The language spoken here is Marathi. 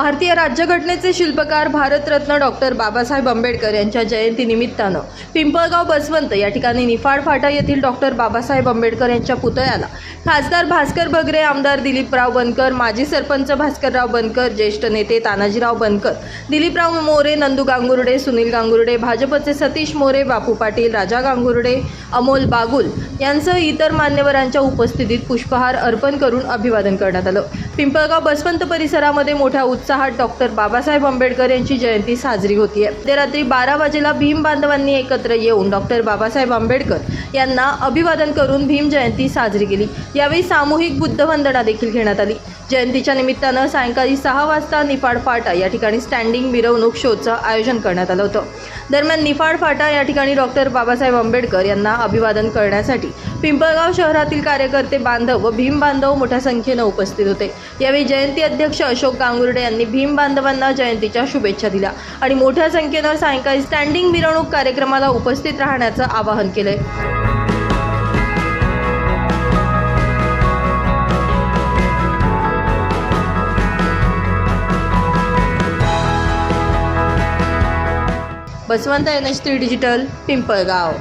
भारतीय राज्यघटनेचे शिल्पकार भारतरत्न डॉक्टर बाबासाहेब आंबेडकर यांच्या जयंतीनिमित्तानं पिंपळगाव बसवंत या ठिकाणी निफाड फाटा येथील डॉक्टर बाबासाहेब आंबेडकर यांच्या पुतळ्याला खासदार भास्कर भगरे आमदार दिलीपराव बनकर माजी सरपंच भास्करराव बनकर ज्येष्ठ नेते तानाजीराव बनकर दिलीपराव मोरे नंदू गांगुर्डे सुनील गांगुर्डे भाजपचे सतीश मोरे बापू पाटील राजा गांगुर्डे अमोल बागुल यांसह इतर मान्यवरांच्या उपस्थितीत पुष्पहार अर्पण करून अभिवादन करण्यात आलं. पिंपळगाव बसवंत परिसरामध्ये मोठ्या उत्साहात डॉक्टर बाबासाहेब आंबेडकर यांची जयंती साजरी होती आहे ते रात्री बारा वाजेला भीम बांधवांनी एकत्र येऊन डॉक्टर बाबासाहेब आंबेडकर यांना अभिवादन करून भीम जयंती साजरी केली. यावेळी सामूहिक बुद्ध वंदना देखील घेण्यात आली. जयंतीच्या निमित्तानं सायंकाळी सहा वाजता निफाड फाटा या ठिकाणी स्टँडिंग मिरवणूक शोचं आयोजन करण्यात आलं होतं. दरम्यान निफाड फाटा या ठिकाणी डॉक्टर बाबासाहेब आंबेडकर यांना अभिवादन करण्यासाठी पिंपळगाव शहरातील कार्यकर्ते बांधव व भीम बांधव मोठ्या संख्येनं उपस्थित होते. यावेळी जयंती अध्यक्ष अशोक गांगुर्डे यांनी भीम बांधवांना जयंतीच्या शुभेच्छा दिल्या आणि मोठ्या संख्येनं सायंकाळी स्टँडिंग मिरवणूक कार्यक्रमाला उपस्थित राहण्याचं आवाहन केलंय. Basavant N H three digital Pimpalgaon.